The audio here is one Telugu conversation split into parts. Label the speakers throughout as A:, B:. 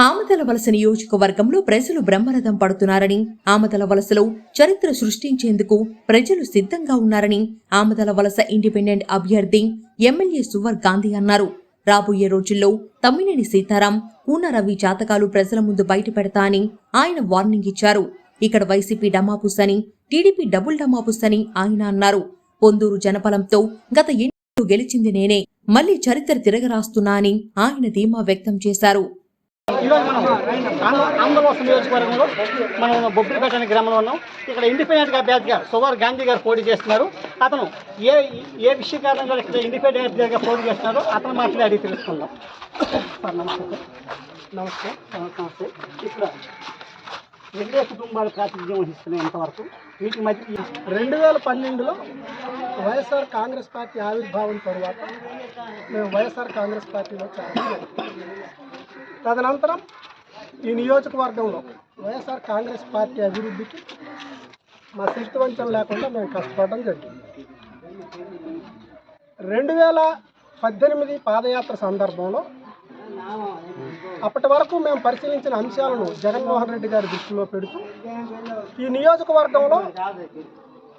A: ఆమదల వలస నియోజకవర్గంలో ప్రజలు బ్రహ్మరథం పడుతున్నారని ఆమదల వలసలో చరిత్ర సృష్టించేందుకు ప్రజలు సిద్ధంగా ఉన్నారని ఆమదల వలస ఇండిపెండెంట్ అభ్యర్థి ఎమ్మెల్యే సువర్ గాంధీ అన్నారు. రాబోయే రోజుల్లో తమ్మినేని సీతారాం కూన రవి జాతకాలు ప్రజల ముందు బయట పెడతా అని ఆయన వార్నింగ్ ఇచ్చారు. ఇక్కడ వైసీపీ డమాపుస్ అని టీడీపీ డబుల్ డమాపుస్ అని ఆయన అన్నారు. పొందూరు జనపలంతో గత ఎన్నికలు గెలిచింది నేనే మళ్ళీ చరిత్ర తిరగరాస్తున్నా అని ఆయన ధీమా వ్యక్తం చేశారు.
B: ఈరోజు మనం ఆంధ్ర ఆంధ్రప్రదేశ్ నియోజకవర్గంలో మనం బొబ్బిలిపేట అనే గ్రామంలో ఉన్నాం. ఇక్కడ ఇండిపెండెంట్ అభ్యర్థిగా సువార్ గాంధీ గారు పోటీ చేస్తున్నారు. అతను ఏ ఏ విషయ కారణంగా ఇక్కడ ఇండిపెండెంట్ అభ్యర్థిగా పోటీ చేస్తున్నారో అతను మాట్లాడి అడిగి తెలుసుకుందాం. సార్ నమస్తే. నమస్తే. నమస్తే ఇక్కడ రెండే కుటుంబాలు ప్రాతినిధ్యం వహిస్తున్నాయి ఇంతవరకు. వీటి మధ్య
C: రెండు వేల పన్నెండులో వైఎస్ఆర్ కాంగ్రెస్ పార్టీ ఆవిర్భావం తరువాత మేము వైఎస్ఆర్ కాంగ్రెస్ పార్టీలో చాలా తదనంతరం ఈ నియోజకవర్గంలో వైఎస్ఆర్ కాంగ్రెస్ పార్టీ అభివృద్ధికి మా శక్తి వంచన లేకుండా మేము కష్టపడడం జరిగింది. రెండు వేల పద్దెనిమిది పాదయాత్ర సందర్భంలో అప్పటి వరకు మేము పరిశీలించిన అంశాలను జగన్మోహన్ రెడ్డి గారి దృష్టిలో పెడుతూ ఈ నియోజకవర్గంలో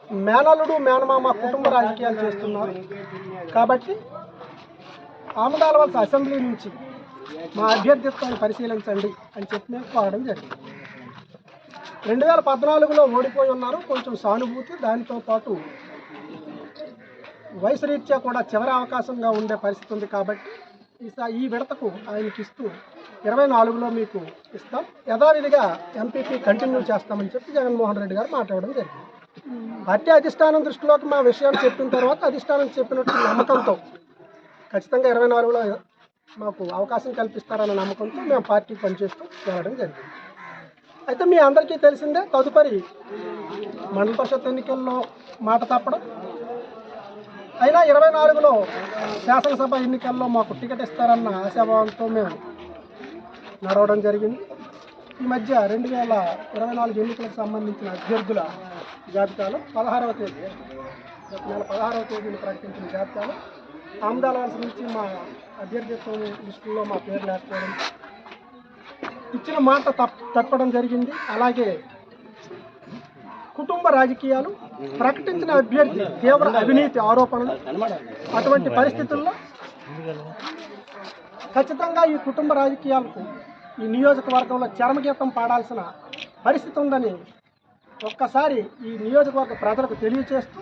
C: మేనల్లుడు మేనమామ కుటుంబ రాజకీయాలు చేస్తున్నారు. కాబట్టి ఆమదాలవలస అసెంబ్లీ నుంచి మా అభ్యర్థిత్వాన్ని పరిశీలించండి అని చెప్పి మేము కోరడం జరిగింది. రెండు వేల పద్నాలుగులో ఓడిపోయి ఉన్నారు. కొంచెం సానుభూతి దానితో పాటు వయసు రీత్యా కూడా చివరి అవకాశంగా ఉండే పరిస్థితి ఉంది కాబట్టి ఈసా- ఈ విడతకు ఆయనకి ఇస్తూ ఇరవై నాలుగులో మీకు ఇస్తాం. యథావిధిగా ఎంపీపీ కంటిన్యూ చేస్తామని చెప్పి జగన్మోహన్ రెడ్డి గారు మాట్లాడడం జరిగింది. పార్టీ అధిష్టానం దృష్టిలోకి మా విషయాలు చెప్పిన తర్వాత అధిష్టానం చెప్పినట్టు నమ్మకంతో ఖచ్చితంగా ఇరవై నాలుగులో మాకు అవకాశం కల్పిస్తారన్న నమ్మకంతో మేము పార్టీ పనిచేస్తూ వెళ్ళడం జరిగింది. అయితే మీ అందరికీ తెలిసిందే తదుపరి మండల పరిషత్ ఎన్నికల్లో మాట తప్పడం. అయినా ఇరవై నాలుగులో శాసనసభ ఎన్నికల్లో మాకు టికెట్ ఇస్తారన్న ఆశాభావంతో మేము నడవడం జరిగింది. ఈ మధ్య రెండు వేల ఇరవై నాలుగు ఎన్నికలకు సంబంధించిన అభ్యర్థుల జాబితాలో పదహారవ తేదీ నెల పదహారవ తేదీని ప్రకటించిన జాబితాలో ఆమ్దాల నుంచి మా అభ్యర్థిత్వం దృష్టిలో మా పేరు లేకపోవడం. ఇచ్చిన మాట తప్ తప్పడం జరిగింది. అలాగే కుటుంబ రాజకీయాలు ప్రకటించిన అభ్యర్థి తీవ్ర అవినీతి ఆరోపణలు అటువంటి పరిస్థితుల్లో ఖచ్చితంగా ఈ కుటుంబ రాజకీయాలకు ఈ నియోజకవర్గంలో చరమగీతం పాడాల్సిన పరిస్థితి ఉందని ఒక్కసారి ఈ నియోజకవర్గ ప్రజలకు తెలియచేస్తూ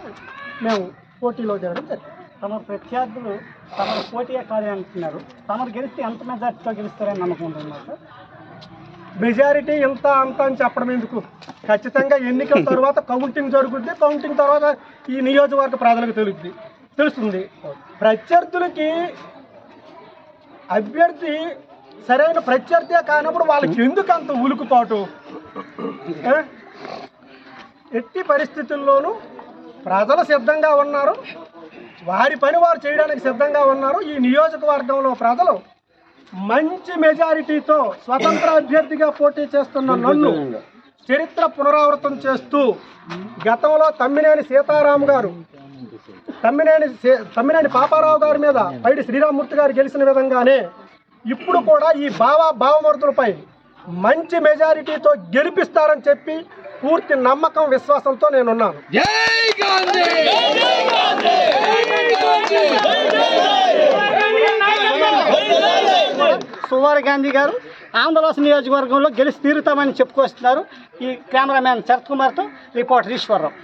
C: మేము పోటీలో దిగడం జరిగింది.
B: తమ ప్రత్యర్థులు తమరు పోటీగా కాదు అంటున్నారు. తమరు గెలిస్తే ఎంత మెజార్టీతో గెలుస్తారని నమ్మకం ఉంటున్నారు సార్?
C: మెజారిటీ ఇంత అంత అని చెప్పడం ఎందుకు? ఖచ్చితంగా ఎన్నికల తర్వాత కౌంటింగ్ జరుగుద్ది. కౌంటింగ్ తర్వాత ఈ నియోజకవర్గ ప్రజలకు తెలుస్తుంది తెలుస్తుంది. ప్రత్యర్థులకి అభ్యర్థి సరైన ప్రత్యర్థే కానప్పుడు వాళ్ళకి ఎందుకు అంత ఉలుకుపాటు? ఎట్టి పరిస్థితుల్లోనూ ప్రజలు సిద్ధంగా ఉన్నారు. వారి పని వారు చేయడానికి సిద్ధంగా ఉన్నారు. ఈ నియోజకవర్గంలో ప్రజలు మంచి మెజారిటీతో స్వతంత్ర అభ్యర్థిగా పోటీ చేస్తున్న నన్ను చరిత్ర పునరావృతం చేస్తూ గతంలో తమ్మినేని సీతారాం గారు తమ్మినేని తమ్మినేని పాపారావు గారి మీద పైడి శ్రీరామూర్తి గారు గెలిచిన విధంగానే ఇప్పుడు కూడా ఈ బావ భావమూర్తులపై మంచి మెజారిటీతో గెలిపిస్తారని చెప్పి పూర్తి నమ్మకం విశ్వాసంతో నేనున్నాను.
B: సువారి గాంధీ గారు ఆంధ్రప్రదేశ్ నియోజకవర్గంలో గెలిచి తీరుతామని చెప్పుకొస్తున్నారు ఈ కెమెరామ్యాన్ శరత్ కుమార్తో రిపోర్టర్ ఈశ్వరరావు.